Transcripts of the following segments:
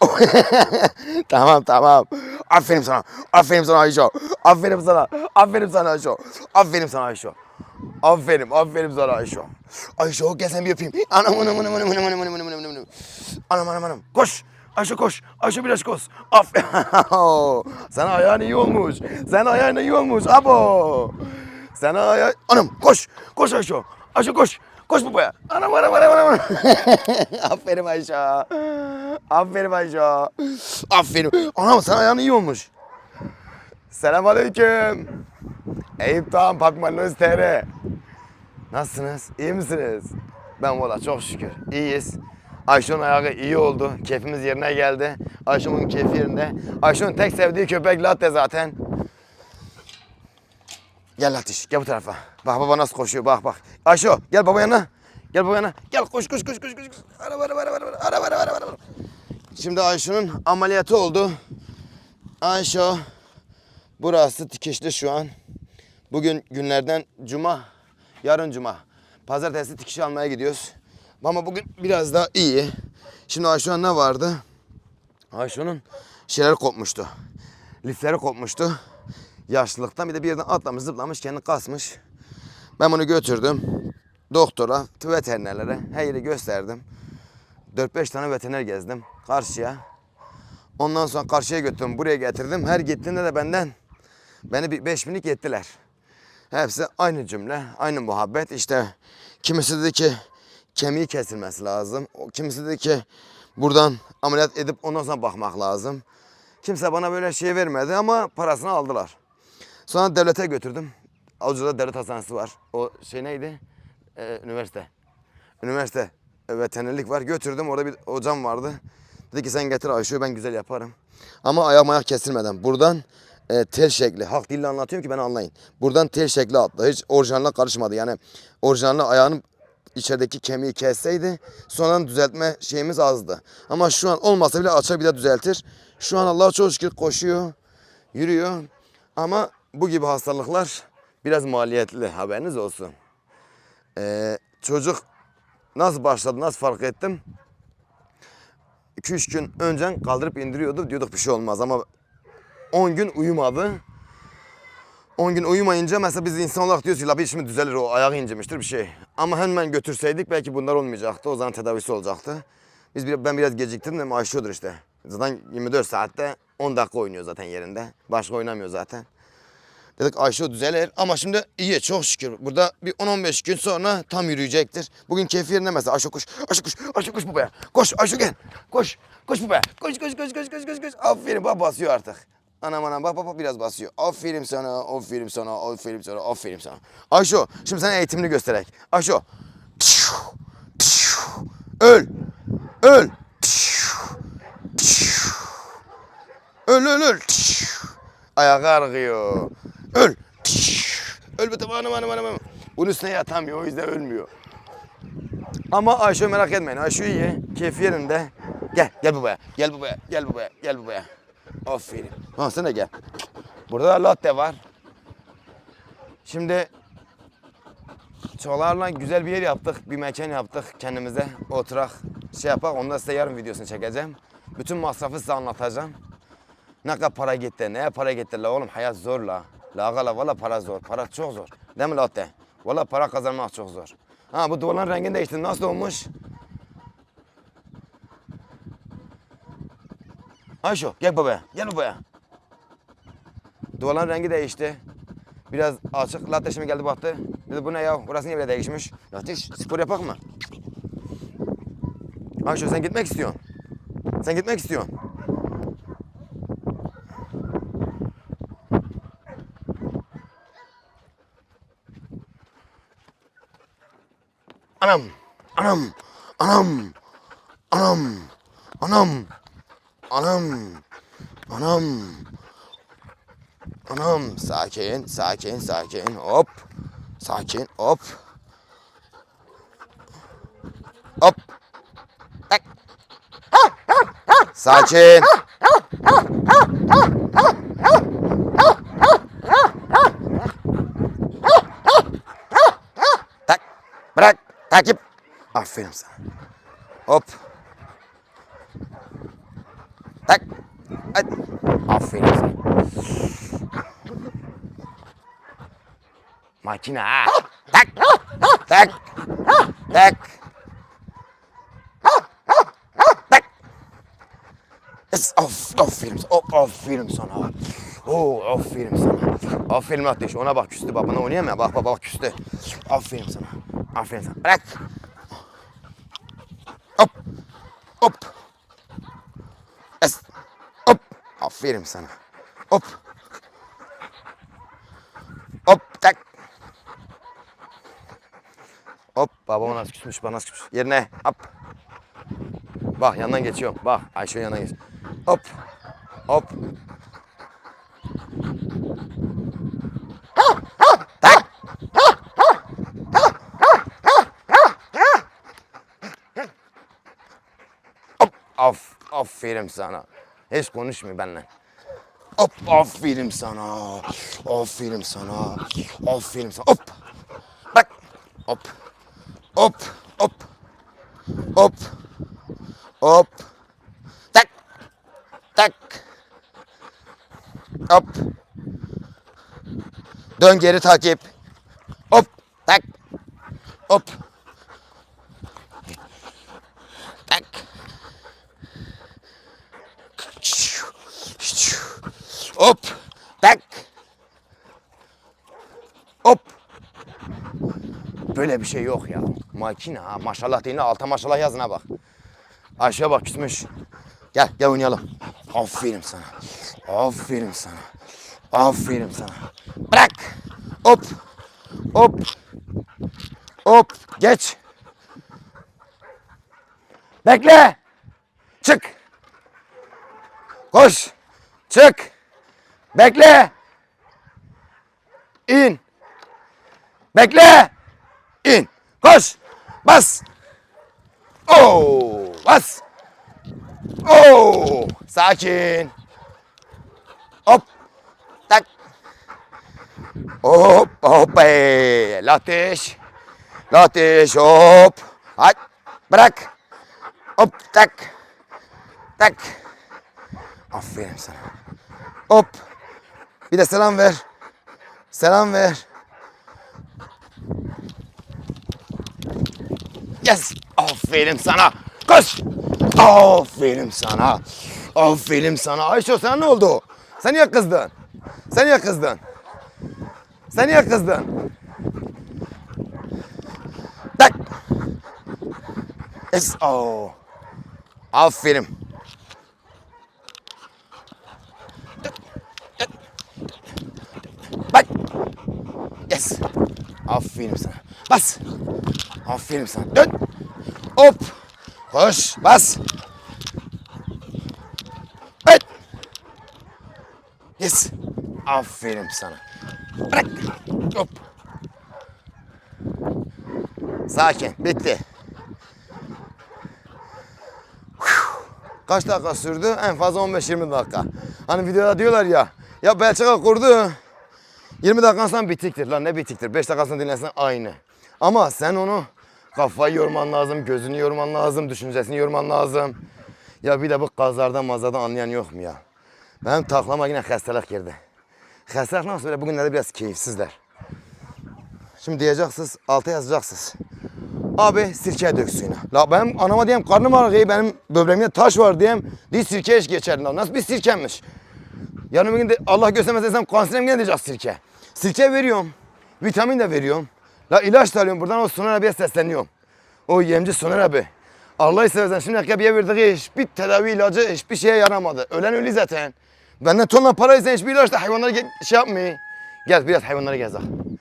tamam tamam. Aferin sana. Aferin sana Ayşe. Aferin sana. Aferin sana Ayşe. Aferin sana Ayşe. Aferin, aferin sana Ayşe. Ayşe gel sen bir öpeyim. Anam anam anam anam anam anam anam anam anam anam. Anam anam anam. Koş. Ayşe koş. Ayşe biraz koş. Aferin. Sana ayağın iyi olmuş. Sen ayağın iyi olmuş. Abo. Sana ayağı... Anam koş. Koş Ayşe. Ayşe koş. Koş babaya. Anam anam anam anam. Aferin Ayşe. Aferin Ayşe. Aferin. Anam sana ayağın iyi olmuş. Selamünaleyküm. Eyüp Dağım Pakmanöz TR. Nasılsınız? İyi misiniz? Ben valla çok şükür. iyiyiz. Ayşe'nin ayağı iyi oldu. Keyfimiz yerine geldi. Ayşe'nin keyfi yerinde. Ayşe'nin tek sevdiği köpek latte zaten. Gel Latiş gel bu tarafa. Bak baba nasıl koşuyor bak bak. Ayşo gel baba yanına. Gel baba yanına. Gel koş koş koş koş koş. Araba araba araba araba araba araba araba. Şimdi Ayşo'nun ameliyatı oldu. Ayşo burası tikişli şu an. Bugün günlerden cuma. Yarın cuma. Pazartesi tikişi almaya gidiyoruz. Ama bugün biraz daha iyi. Şimdi Ayşo'nun ne vardı? Ayşo'nun şeyler kopmuştu. Lifleri kopmuştu. Yaşlılıktan bir de bir yerden atlamış zıplamış kendini kasmış. Ben bunu götürdüm. Doktora, veterinerlere her yeri gösterdim. 4-5 tane veteriner gezdim karşıya. Ondan sonra karşıya götürdüm, buraya getirdim. Her gittiğinde de benden beni bir 5 binlik yettiler. Hepsi aynı cümle, aynı muhabbet. İşte kimisi dedi ki kemiği kesilmesi lazım. Kimisi dedi ki buradan ameliyat edip ondan sonra bakmak lazım. Kimse bana böyle şey vermedi ama parasını aldılar. Sonra devlete götürdüm. Avcı'da devlet hastanesi var. O şey neydi? Ee, üniversite. Üniversite veterinerlik var. Götürdüm orada bir hocam vardı. Dedi ki sen getir Ayşe'yi ben güzel yaparım. Ama ayak ayak kesilmeden. Buradan e, tel şekli. Halk dille anlatıyorum ki beni anlayın. Buradan tel şekli attı. Hiç orijinaline karışmadı. Yani orijinaline ayağının içerideki kemiği kesseydi sonradan düzeltme şeyimiz azdı. Ama şu an olmasa bile açar bir de düzeltir. Şu an Allah'a çok şükür koşuyor, yürüyor. Ama bu gibi hastalıklar biraz maliyetli haberiniz olsun. Ee, çocuk nasıl başladı, nasıl fark ettim? 2-3 gün önce kaldırıp indiriyordu. Diyorduk bir şey olmaz ama 10 gün uyumadı. 10 gün uyumayınca mesela biz insan olarak diyoruz ki bir şimdi düzelir o ayağı incemiştir bir şey. Ama hemen götürseydik belki bunlar olmayacaktı. O zaman tedavisi olacaktı. Biz ben biraz geciktim de Ayşe'dir işte. Zaten 24 saatte 10 dakika oynuyor zaten yerinde. Başka oynamıyor zaten. Dedik Ayşe düzelir ama şimdi iyi çok şükür. Burada bir 10-15 gün sonra tam yürüyecektir. Bugün keyfi yerine mesela Ayşe koş, Ayşe koş, Ayşe koş babaya. Koş Ayşe gel, koş, koş babaya. Koş, koş, koş, koş, koş, koş, koş. Aferin bak basıyor artık. Anam anam bak bak bak biraz basıyor. Aferin sana, aferin sana, aferin sana, aferin sana. Ayşe şimdi sana eğitimini göstererek. Ayşe. Öl, öl. Öl, öl, öl. Ayağı argıyor. Öl. Öl tamam anam anam anam. Bunun üstüne yatamıyor o yüzden ölmüyor. Ama Ayşe merak etmeyin. Ayşe iyi. Keyfi yerinde. Gel gel babaya. Gel babaya. Gel babaya. Gel babaya. Aferin. Ha sen de gel. Burada da latte var. Şimdi Çoğlarla güzel bir yer yaptık. Bir mekan yaptık kendimize. Oturak şey yapak. Onu da size yarın videosunu çekeceğim. Bütün masrafı size anlatacağım. Ne kadar para gitti, neye para gitti la oğlum hayat zor la. La aga la valla para zor, para çok zor. Değil mi latte? Valla para kazanmak çok zor. Ha bu duvarların rengini değişti, nasıl olmuş? Ayşo gel babaya, gel babaya. Duvarların rengi değişti. Biraz açık, latte şimdi geldi baktı. Dedi bu ne ya, burası niye böyle değişmiş? Latte spor yapak mı? Ayşo sen gitmek istiyorsun. Sen gitmek istiyorsun. Anam, anam, anam, anam, anam, anam, anam, anam. Sakin, sakin, sakin. Hop, sakin, hop. Hop. Sakin. Tak. Bırak. Takip. Aferin sana. Hop. Hadi. Aferin sana. Makine ha. Tak. Tak. Tak. Tak. Es, of, aferin, of, aferin sana. Oo, aferin sana. Aferin ateş. Ona bak küstü babana oynayamıyor. Bak bak bak küstü. Aferin sana. Aferin sana. Bırak. Hop. Hop. Es. Hop. Aferin sana. Hop. Hop. Tak. Hop. Babama nasıl küsmüş, bana nasıl küsmüş. Yerine. Hop. Bak yandan geçiyorum. Bak Ayşe yandan geç. Hop. Hop. Tak. Hop. Af. Aferin sana. Hiç konuşmuyor benimle. Hop. Aferin sana. Aferin sana. Aferin sana. Hop. Bak. Hop. Hop. Hop. Hop. Hop. Tak. Tak. Hop. Dön geri takip. Hop. Tak. Hop. Tak. Hop. Tak. Hop. Böyle bir şey yok ya. Makine ha. Maşallah değil de alta maşallah yazına bak. Ayşe bak küsmüş. Gel gel oynayalım. Aferin sana. Aferin sana. Aferin sana. Bırak. Hop. Hop. Hop. Geç. Bekle. Çık. Koş. Çık. Bekle. İn. Bekle. İn. Koş. Bas. Oo, bas. Oo, sakin. Hop. Tak. Hop, hop. Ey. Lateş. Lateş, hop. Hadi. Bırak. Hop, tak. Tak. Aferin sana. Hop. Bir de selam ver. Selam ver. Yes. Aferin sana. Koş. Aferin sana. Aferin sana. Ayşe sen ne oldu? Sen niye kızdın? Sen niye kızdın? Sen niye kızdın? Tak. Yes. Oh. Aferin. Bak. Yes. Aferin sana. Bas. Aferin sana. Dön. Hop. Koş. Bas. Evet. Yes. Aferin sana. Bırak. Hop. Sakin. Bitti. Kaç dakika sürdü? En fazla 15-20 dakika. Hani videoda diyorlar ya, ya Belçika kurdu. 20 dakikan sonra bitiktir. Lan ne bitiktir? 5 dakikasını dinlensen aynı. Ama sen onu kafayı yorman lazım, gözünü yorman lazım, düşüncesini yorman lazım. Ya bir de bu kazlardan mazlardan anlayan yok mu ya? Benim taklama yine hastalık girdi. Hastalık nasıl böyle bugünlerde biraz keyifsizler. Şimdi diyeceksiniz, alta yazacaksınız. Abi sirke dök suyuna. La benim anama diyeyim karnım ağrıyor, benim böbreğimde taş var diyeyim. Diye sirke iş geçer. Nasıl bir sirkemiş? Yarın bir gün de Allah göstermez desem kanserim gene diyecek sirke. Sirke veriyorum. Vitamin de veriyorum. La ilaç da alıyorum. Buradan o Soner abiye sesleniyorum. O yemci Soner abi. Allah'ı seversen şimdi abiye verdiği hiçbir tedavi ilacı hiçbir şeye yaramadı. Ölen ölü zaten. Benden tonla para isen hiçbir ilaç da hayvanlara şey yapmıyor. Gel biraz hayvanlara gezelim.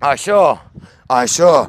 Ayşo. Ayşo.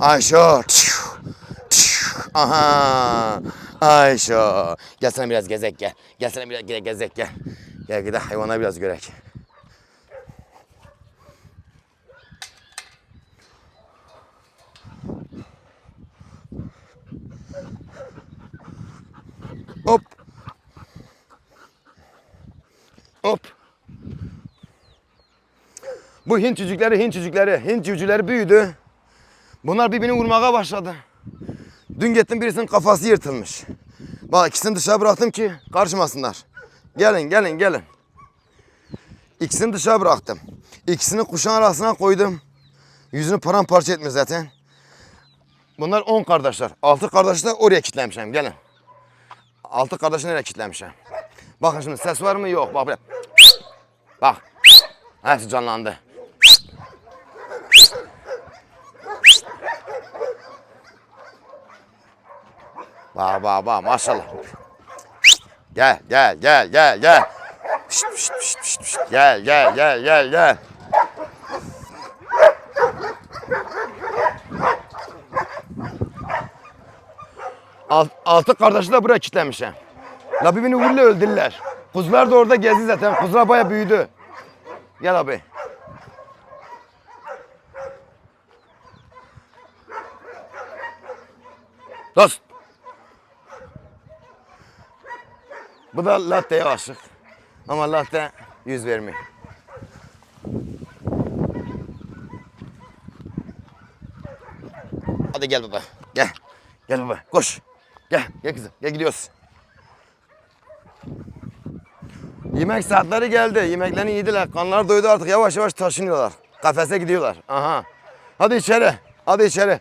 Ayşo. Aha. Ayşo. Gel sana biraz gezek gel. Gel sana biraz ge- gezek gel. Gel gidelim hayvana biraz görek. Hop. Hop. Bu Hint cücükleri, Hint cücükleri, Hint cücükleri büyüdü. Bunlar birbirini vurmaya başladı. Dün gittim birisinin kafası yırtılmış. Bak ikisini dışarı bıraktım ki karışmasınlar. Gelin gelin gelin. İkisini dışarı bıraktım. İkisini kuşağın arasına koydum. Yüzünü paramparça etmiş zaten. Bunlar 10 kardeşler. 6 kardeşi de oraya kilitlemişim. Gelin. 6 kardeşi nereye kilitlemişim? Bakın şimdi ses var mı? Yok. Bak böyle. Bak. Hepsi canlandı. Bak bak bak maşallah. Gel gel gel gel gel. Pişt, pişt, pişt, pişt, pişt. Gel gel gel gel gel. Alt, altı kardeşi de buraya kilitlemişim. La birbirini vurla öldürdüler. Kuzular da orada gezdi zaten. Kuzular baya büyüdü. Gel abi. Dost. Bu da latte'ye aşık. Ama latte yüz vermiyor. Hadi gel baba. Gel. Gel baba. Koş. Gel. Gel kızım. Gel gidiyoruz. Yemek saatleri geldi. Yemeklerini yediler. Kanlar doydu artık. Yavaş yavaş taşınıyorlar. Kafese gidiyorlar. Aha. Hadi içeri. Hadi içeri.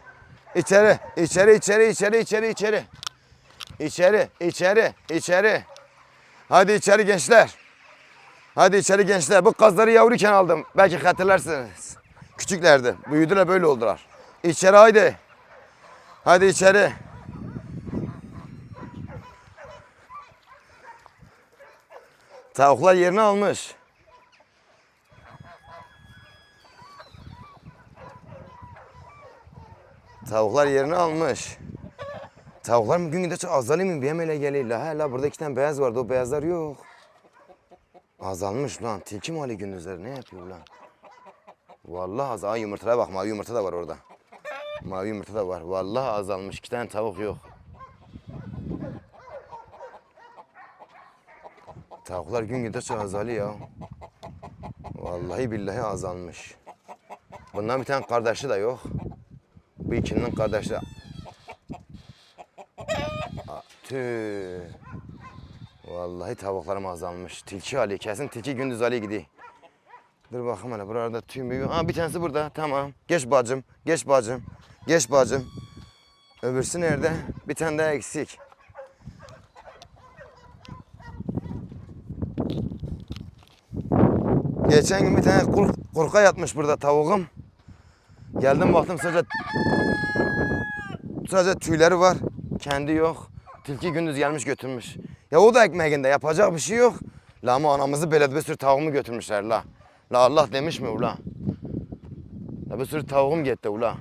İçeri. İçeri, içeri, içeri, içeri, içeri. İçeri, içeri, içeri. Hadi içeri gençler. Hadi içeri gençler. Bu kazları yavruyken aldım. Belki hatırlarsınız. Küçüklerdi. Büyüdüler böyle oldular. İçeri haydi. Hadi içeri. Tavuklar yerini almış. Tavuklar yerini almış. Tavuklar mı gün gidince azalıyor mu? Bir hele geliyor. La, he, la burada iki tane beyaz vardı. O beyazlar yok. Azalmış lan. Tilki mi Ali gündüzleri? Ne yapıyor lan? Vallahi az. Aa, yumurtaya bak. Mavi yumurta da var orada. Mavi yumurta da var. Vallahi azalmış. İki tane tavuk yok. Tavuklar gün gidince azalıyor ya. Vallahi billahi azalmış. Bundan bir tane kardeşi de yok. Bu ikinin kardeşi. Tüh. Vallahi tavuklarım azalmış. Tilki Ali. Kesin tilki gündüz Ali gidiyor. Dur bakayım hele burada tüy mü? Aa bir tanesi burada. Tamam. Geç bacım. Geç bacım. Geç bacım. Öbürsü nerede? Bir tane daha eksik. Geçen gün bir tane kur, kurka yatmış burada tavuğum. Geldim baktım sadece sadece tüyleri var. Kendi yok. Tilki gündüz gelmiş götürmüş. Ya o da ekmeğinde yapacak bir şey yok. La ama anamızı belediye bir sürü tavuğumu götürmüşler la. La Allah demiş mi ula? La bir sürü tavuğum gitti ula.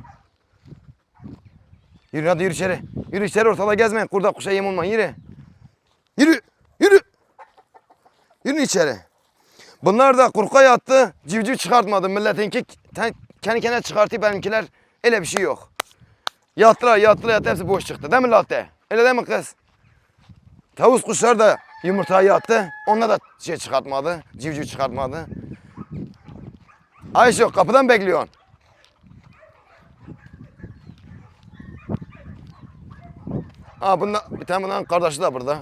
Yürü hadi yürü içeri. Yürü içeri ortada gezmeyin. Kurda kuşa yem olmayın yürü. Yürü. Yürü. Yürü içeri. Bunlar da kurka yattı. Civciv çıkartmadı. Milletinki kendi kendine çıkartıyor benimkiler. Öyle bir şey yok. Yattılar yattılar yattı hepsi boş çıktı. Değil mi latte? Öyle değil mi kız? Tavus kuşlar da yumurtayı yattı. Onlar da şey çıkartmadı. Civciv çıkartmadı. Ayşe kapıdan bekliyorsun. Aa bunda bir tane bunların kardeşi de burada.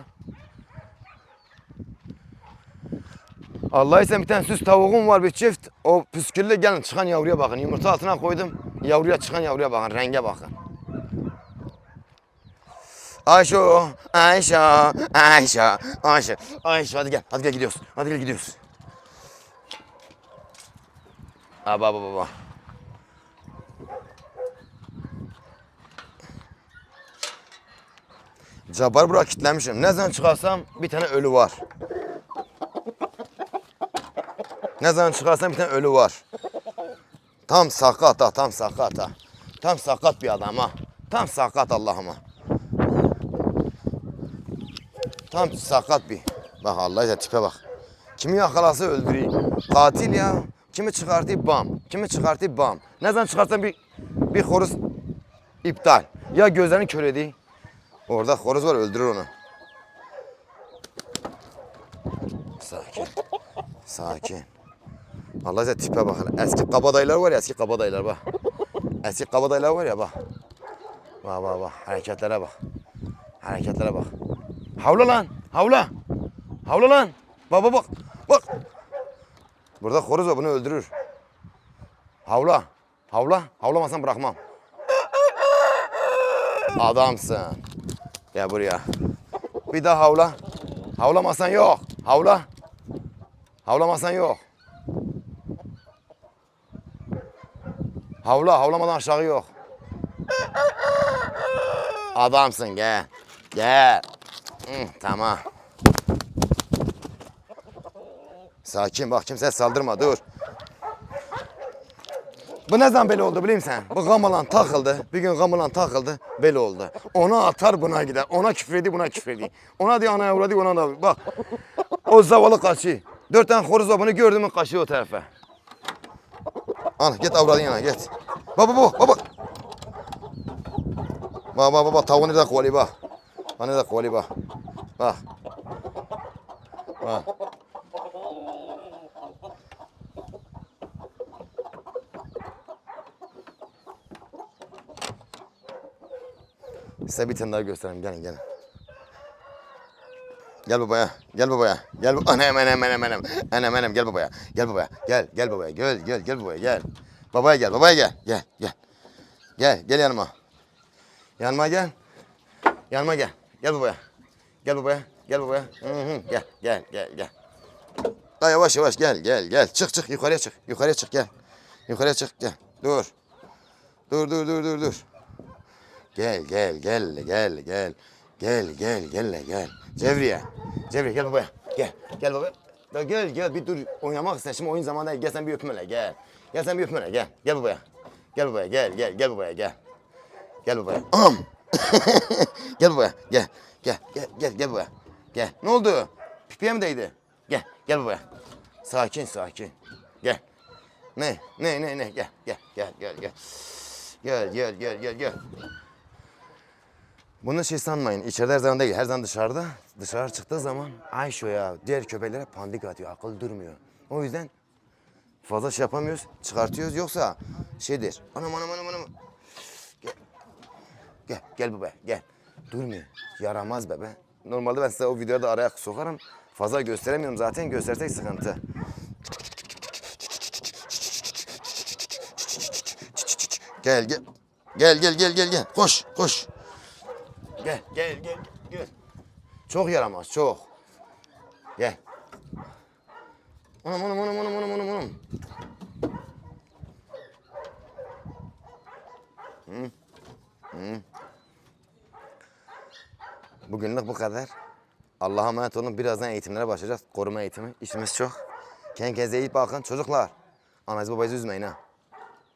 Allah ise bir tane süs tavuğum var bir çift. O püsküllü gelin çıkan yavruya bakın. Yumurta altına koydum. Yavruya çıkan yavruya bakın. Renge bakın. Ayşe, Ayşe, Ayşe, Ayşe, Ayşe. Hadi gel, hadi gel gidiyoruz. Hadi gel gidiyoruz. Aa, baba baba. Cabbar bura kilitlemişim. Ne zaman çıkarsam bir tane ölü var. Ne zaman çıkarsam bir tane ölü var. Tam sakat ha, tam sakat ha. Tam sakat bir adam ha. Tam sakat Allah'ıma. Tam sakat bir. Bak Allah ya tipe bak. Kimi yakalası öldürüyor. Katil ya. Kimi çıkartıyor bam. Kimi çıkartıyor bam. Ne zaman çıkarsan bir bir horoz iptal. Ya gözlerini kör. Orada horoz var öldürür onu. Sakin. Sakin. Allah ya tipe bak. hele. Eski kabadayılar var ya eski kabadayılar bak. Eski kabadayılar var ya. Bak Bak bak bak. Hareketlere bak. Hareketlere bak. Havla lan. Havla. Havla lan. Bak bak bak. Bak. Burada horoz var bunu öldürür. Havla. Havla. Havlamasan bırakmam. Adamsın. Gel buraya. Bir daha havla. Havlamasan yok. Havla. Havlamasan yok. Havla. Havlamadan aşağı yok. Adamsın gel. Gel. Tamam. Sakin bak kimseye saldırma dur. Bu ne zaman böyle oldu biliyor musun? Bu gamalan takıldı. Bir gün gamalan takıldı. Böyle oldu. Ona atar buna gider. Ona küfredi buna küfredi. Ona diyor ana uğradı ona da. Bak. O zavallı kaçıyor. Dört tane horoz var bunu gördü mü kaçıyor o tarafa. Al git avradın yana git. Baba baba. Bak bak bak tavuğu nerede kovalıyor bak. Bak nerede kovalıyor bak. Bak. Bak. Size bir tane daha göstereyim. Gelin gelin. Gel babaya. Gel babaya. Gel bu- anam anam anam anam. Anam anam gel babaya. Gel babaya. Gel gel babaya. Gel gel gel babaya gel. Babaya gel. Babaya gel. Gel gel. Gel gel yanıma. Yanıma gel. Yanıma gel. Gel babaya. Gel babaya. Gel babaya. Hı hı. Gel gel gel gel. Daha yavaş yavaş gel gel gel. Çık çık yukarıya çık. Yukarıya çık gel. Yukarıya çık gel. Dur. Dur dur dur dur dur. Gel gel gel gel gel. Gel gel gel gel. Cevriye. Cevriye gel babaya. Gel. Gel babaya. Ya gel gel bir dur oynamak ister. Şimdi oyun zamanı değil. Gel sen bir öpmele gel. Gel sen bir öpmele gel. Gel babaya. Gel babaya gel gel gel babaya gel. Gel babaya. Am. gel babaya. Gel. Gel gel gel gel babaya. Gel. Ne oldu? Pipiye mi değdi? Gel. Gel babaya. Sakin sakin. Gel. Ne? Ne ne ne? Gel gel gel gel gel. Gel gel gel gel gel. Bunu şey sanmayın. İçeride her zaman değil. Her zaman dışarıda. Dışarı çıktığı zaman Ayşo'ya, diğer köpeklere pandik atıyor. Akıl durmuyor. O yüzden fazla şey yapamıyoruz. Çıkartıyoruz. Yoksa şeydir. Anam anam anam anam. Gel. Gel. Gel bebe. Gel. Durmuyor. Yaramaz bebe. Normalde ben size o videoda araya sokarım. Fazla gösteremiyorum zaten. Göstersek sıkıntı. Gel gel. Gel gel gel gel gel. Koş koş. Gel gel gel gel. Çok yaramaz çok. Gel. Anam anam anam anam anam anam anam. Hı. Hı. Bugünlük bu kadar. Allah'a emanet olun. Birazdan eğitimlere başlayacağız. Koruma eğitimi. İşimiz çok. Kendinize iyi bakın. Çocuklar. Ananızı babanızı üzmeyin ha.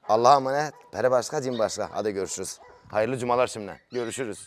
Allah'a emanet. Pere başka, cin başka. Hadi görüşürüz. Hayırlı cumalar şimdi. Görüşürüz.